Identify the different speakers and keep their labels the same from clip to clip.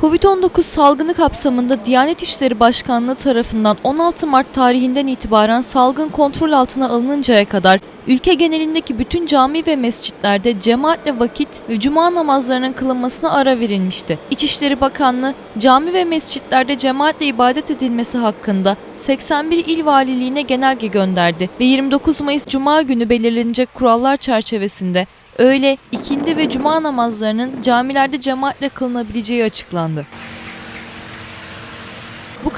Speaker 1: Covid-19 salgını kapsamında Diyanet İşleri Başkanlığı tarafından 16 Mart tarihinden itibaren salgın kontrol altına alınıncaya kadar ülke genelindeki bütün cami ve mescitlerde cemaatle vakit ve cuma namazlarının kılınmasına ara verilmişti. İçişleri Bakanlığı cami ve mescitlerde cemaatle ibadet edilmesi hakkında 81 il valiliğine genelge gönderdi ve 29 Mayıs Cuma günü belirlenecek kurallar çerçevesinde öğle, ikindi ve cuma namazlarının camilerde cemaatle kılınabileceği açıklandı.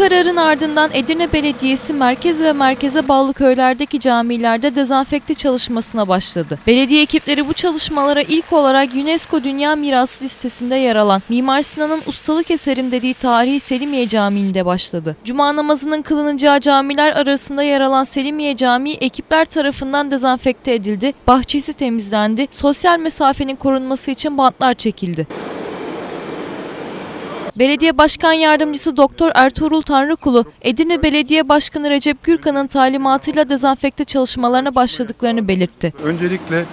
Speaker 1: Kararın ardından Edirne Belediyesi merkez ve merkeze bağlı köylerdeki camilerde dezenfekte çalışmasına başladı. Belediye ekipleri bu çalışmalara ilk olarak UNESCO Dünya Mirası listesinde yer alan Mimar Sinan'ın ustalık eserim dediği tarihi Selimiye Camii'nde başladı. Cuma namazının kılınacağı camiler arasında yer alan Selimiye Camii ekipler tarafından dezenfekte edildi, bahçesi temizlendi, sosyal mesafenin korunması için bantlar çekildi. Belediye Başkan Yardımcısı Doktor Ertuğrul Tanrıkulu, Edirne Belediye Başkanı Recep Gürkan'ın talimatıyla dezenfekte çalışmalarına başladıklarını belirtti.
Speaker 2: Öncelikle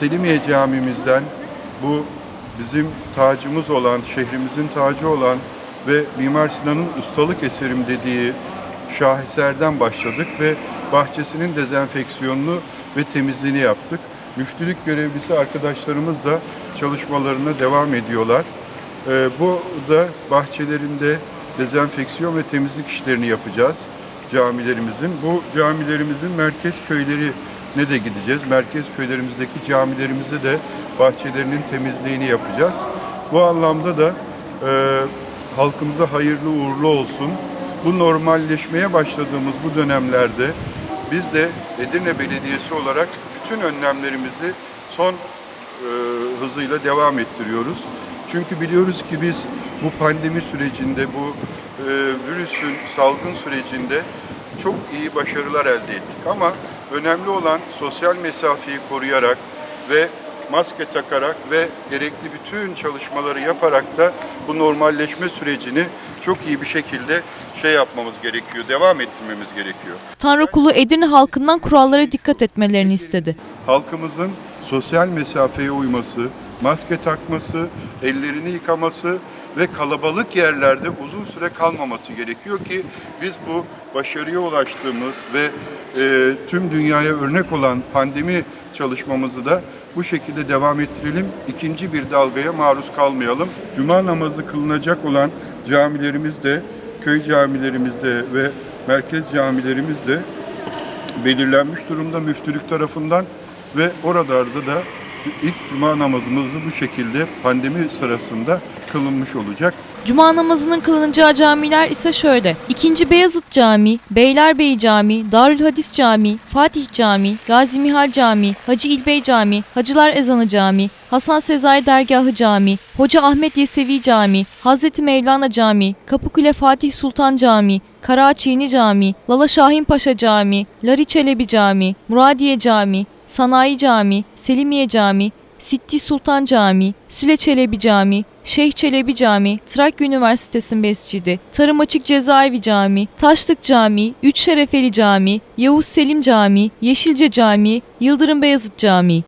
Speaker 2: Selimiye Camimizden bu bizim tacımız olan, şehrimizin tacı olan ve Mimar Sinan'ın ustalık eserim dediği şaheserden başladık ve bahçesinin dezenfeksiyonunu ve temizliğini yaptık. Müftülük görevlisi arkadaşlarımız da çalışmalarına devam ediyorlar. Ee, bu da bahçelerinde dezenfeksiyon ve temizlik işlerini yapacağız camilerimizin. Bu camilerimizin merkez köylerine de gideceğiz. Merkez köylerimizdeki camilerimizi de bahçelerinin temizliğini yapacağız. Bu anlamda da e, halkımıza hayırlı uğurlu olsun. Bu normalleşmeye başladığımız bu dönemlerde biz de Edirne Belediyesi olarak bütün önlemlerimizi son hızıyla devam ettiriyoruz. Çünkü biliyoruz ki biz bu pandemi sürecinde, bu e, virüsün salgın sürecinde çok iyi başarılar elde ettik. Ama önemli olan sosyal mesafeyi koruyarak ve maske takarak ve gerekli bütün çalışmaları yaparak da bu normalleşme sürecini çok iyi bir şekilde şey yapmamız gerekiyor, devam ettirmemiz gerekiyor.
Speaker 1: Tanrıkulu Edirne halkından kurallara dikkat etmelerini istedi.
Speaker 2: halkımızın sosyal mesafeye uyması, maske takması, ellerini yıkaması ve kalabalık yerlerde uzun süre kalmaması gerekiyor ki biz bu başarıya ulaştığımız ve e, tüm dünyaya örnek olan pandemi çalışmamızı da bu şekilde devam ettirelim. İkinci bir dalgaya maruz kalmayalım. Cuma namazı kılınacak olan camilerimizde, köy camilerimizde ve merkez camilerimizde belirlenmiş durumda müftülük tarafından ve oralarda da ilk cuma namazımızı bu şekilde pandemi sırasında kılınmış olacak.
Speaker 1: Cuma namazının kılınacağı camiler ise şöyle. 2. Beyazıt Camii, Beylerbeyi Camii, Darül Hadis Camii, Fatih Camii, Gazi Mihal Camii, Hacı İlbey Camii, Hacılar Ezanı Camii, Hasan Sezai Dergahı Camii, Hoca Ahmet Yesevi Camii, Hazreti Mevlana Camii, Kapıkule Fatih Sultan Camii, Karaçiğni Camii, Lala Şahin Paşa Camii, Lari Çelebi Camii, Muradiye Camii, Sanayi Camii, Selimiye Camii, Sitti Sultan Camii, Süle Çelebi Camii, Şeyh Çelebi Camii, Trakya Üniversitesi Mescidi, Tarım Açık Cezaevi Camii, Taşlık Camii, Üç Şerefeli Camii, Yavuz Selim Camii, Yeşilce Camii, Yıldırım Beyazıt Camii.